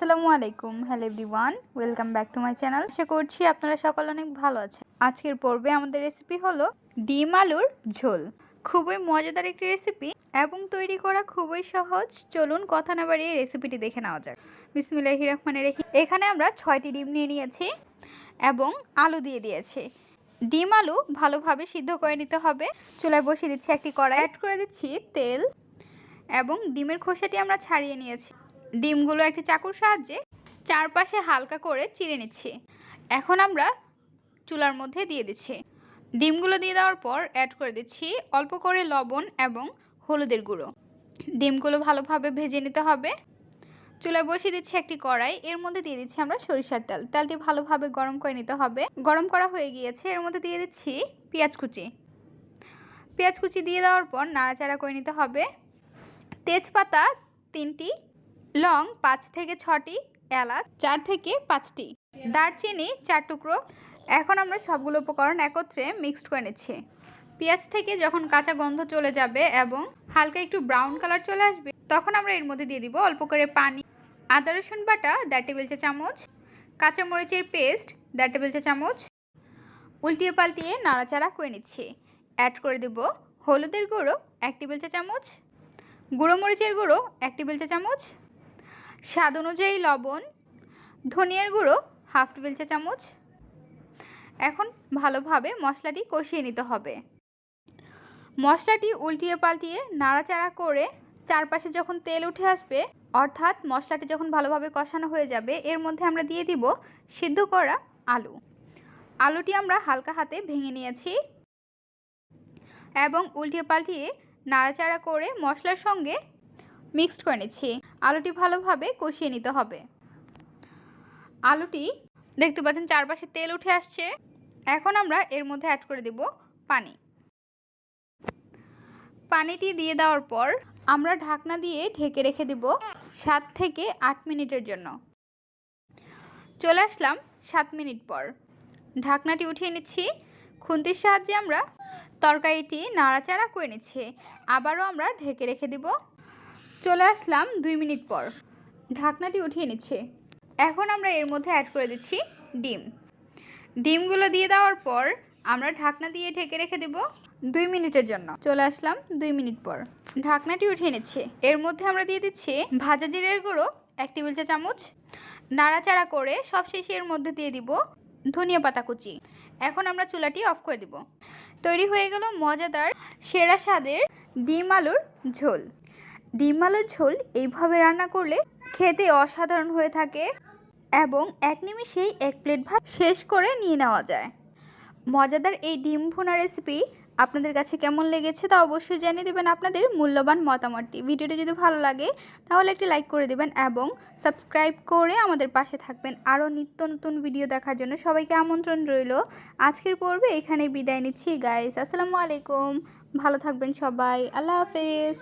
আসসালামু আলাইকুম। Hello everyone welcome back to my channel আশা করছি আপনারা সকল অনেক ভালো আছেন। আজকের পর্বে আমাদের রেসিপি হলো ডিম আলুর ঝোল। খুবই মজাদার একটি রেসিপি এবং তৈরি করা খুবই সহজ। চলুন কথা না বাড়িয়ে রেসিপিটি দেখে নেওয়া যাক। বিসমিল্লাহি রহমানের রহিম। এখানে আমরা ছয়টি ডিম নিয়ে নিয়েছি এবং আলু দিয়ে দিয়েছি। ডিম আলু ভালোভাবে সিদ্ধ করে নিতে হবে। চুলায় বসিয়ে দিচ্ছি একটি কড়াই। অ্যাড করে দিচ্ছি তেল এবং ডিমের খোসাটি আমরা ছাড়িয়ে নিয়েছি। ডিমগুলো একটি চাকুর সাহায্যে চারপাশে হালকা করে চিড়ে নিচ্ছি। এখন আমরা চুলার মধ্যে দিয়ে দিচ্ছি। ডিমগুলো দিয়ে দেওয়ার পর অ্যাড করে দিচ্ছি অল্প করে লবণ এবং হলুদের গুঁড়ো। ডিমগুলো ভালোভাবে ভেজে নিতে হবে। চুলায় বসিয়ে দিচ্ছি একটি কড়াই। এর মধ্যে দিয়ে দিচ্ছি আমরা সরিষার তেল। তেলটি ভালোভাবে গরম করে নিতে হবে। গরম করা হয়ে গিয়েছে। এর মধ্যে দিয়ে দিচ্ছি পেঁয়াজ কুচি। পেঁয়াজ কুচি দিয়ে দেওয়ার পর নাড়াচাড়া করে নিতে হবে। তেজপাতা তিনটি লং পাঁচ থেকে ছটি এলাচ চার থেকে পাঁচটি। দারচিনি চার টুকরো। এখন আমরা সবগুলো উপকরণ একত্রে মিক্সড করে নিচ্ছি। পেঁয়াজ থেকে যখন কাঁচা গন্ধ চলে যাবে এবং হালকা একটু ব্রাউন কালার চলে আসবে তখন আমরা এর মধ্যে দিয়ে দিব অল্প করে পানি আদা রসুন বাটা দেড় টেবিল চা চামচ কাঁচামরিচের পেস্ট দেড় টেবিল চা চামচ। উল্টিয়ে পাল্টিয়ে নাড়াচাড়া করে নিচ্ছি। অ্যাড করে দেব হলুদের গুঁড়ো এক টেবিল চা চামচ। গুঁড়ো মরিচের গুঁড়ো এক টেবিল চা চামচ। স্বাদ অনুযায়ী লবণ, ধনিয়ার গুঁড়ো, হাফ টেবিল চা চামচ। এখন ভালোভাবে মশলাটি কষিয়ে নিতে হবে। মশলাটি উল্টিয়ে পাল্টিয়ে নাড়াচাড়া করে চারপাশে যখন তেল উঠে আসবে, অর্থাৎ মশলাটি যখন ভালোভাবে কষানো হয়ে যাবে, এর মধ্যে আমরা দিয়ে দিব সিদ্ধ করা আলু। আলুটি আমরা হালকা হাতে ভেঙে নিয়েছি এবং উল্টিয়ে পাল্টিয়ে নাড়াচাড়া করে মশলার সঙ্গে মিক্সড করে নিচ্ছি। আলুটি ভালোভাবে কষিয়ে নিতে হবে। আলুটি দেখতে পাচ্ছেন চারপাশে তেল উঠে আসছে। এখন আমরা এর মধ্যে অ্যাড করে দেব পানি। পানিটি দিয়ে দেওয়ার পর আমরা ঢাকনা দিয়ে ঢেকে রেখে দেব সাত থেকে আট মিনিটের জন্য। চলে আসলাম সাত মিনিট পর। ঢাকনাটি উঠিয়ে নিচ্ছি। খুন্তির সাহায্যে আমরা তরকারিটি নাড়াচাড়া করে নিচ্ছি। আবারও আমরা ঢেকে রেখে দিব। চলে আসলাম দুই মিনিট পর। ঢাকনাটি উঠিয়ে নিচ্ছে। এখন আমরা এর মধ্যে অ্যাড করে দিচ্ছি ডিম। ডিমগুলো দিয়ে দেওয়ার পর আমরা ঢাকনা দিয়ে ঢেকে রেখে দেব দুই মিনিটের জন্য। চলে আসলাম দুই মিনিট পর। ঢাকনাটি উঠিয়ে নিচ্ছে। এর মধ্যে আমরা দিয়ে দিচ্ছি ভাজা জিরের গুঁড়ো, এক টেবিল চা চামচ। নাড়াচাড়া করে সব শেষে এর মধ্যে দিয়ে দিব ধনিয়া পাতা কুচি। এখন আমরা চুলাটি অফ করে দিব। তৈরি হয়ে গেল মজাদার, সেরা স্বাদের ডিম আলুর ঝোল। ডিম আলুর ঝোল এইভাবে রান্না করলে খেতে অসাধারণ হয়ে থাকে এবং এক নিমিষেই এক প্লেট ভাত শেষ করে নিয়ে নেওয়া যায়। মজাদার এই ডিম ভুনা রেসিপি আপনাদের কাছে কেমন লেগেছে তা অবশ্যই জানিয়ে দেবেন আপনাদের মূল্যবান মতামতটি। ভিডিওটি যদি ভালো লাগে, তাহলে একটি লাইক করে দেবেন এবং সাবস্ক্রাইব করে আমাদের পাশে থাকবেন। আরও নিত্য নতুন ভিডিও দেখার জন্য সবাইকে আমন্ত্রণ রইল। আজকের পর্বে এখানে বিদায় নিচ্ছি। গাইস আসসালামু আলাইকুম। ভালো থাকবেন সবাই। আল্লাহ হাফেজ।